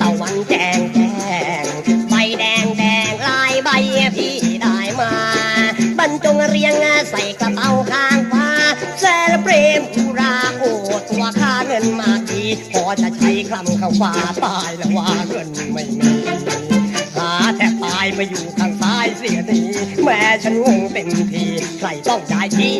ตะวันแจงแจงใบแดงแดงลายใบพี่ได้มา บรรจงเรียงใส่กะเป๋งฟ้าแซลเปรมกุราโอตัวค่าเงินมาทีพอจะใช้คำเข้าฟ้าตายแล้วว่าเงินไม่มีหาแต่ตายมาอยู่ทางซ้ายเสียทีแม่ฉันงงเต็มทีใครต้องย้ายที่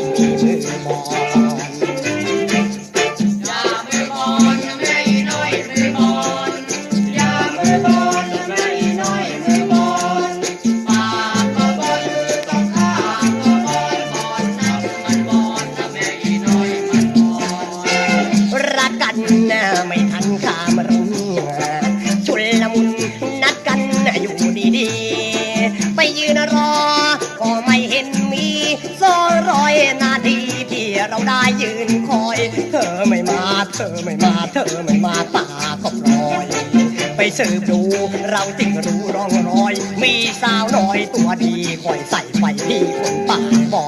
ไม่ทันขามรุ่งชุลมุนนัดกันอยู่ดีๆ ไปยืนรอ ก็ไม่เห็นมีสองร้อยนาทีที่เราได้ยืนคอย เธอไม่มา เธอไม่มา เธอไม่มาตาก็ปลอย ไปสืบดูเราจึงรู้ร่องรอย มีสาวน้อยตัวดีคอยใส่ไฟที่คนปากบอ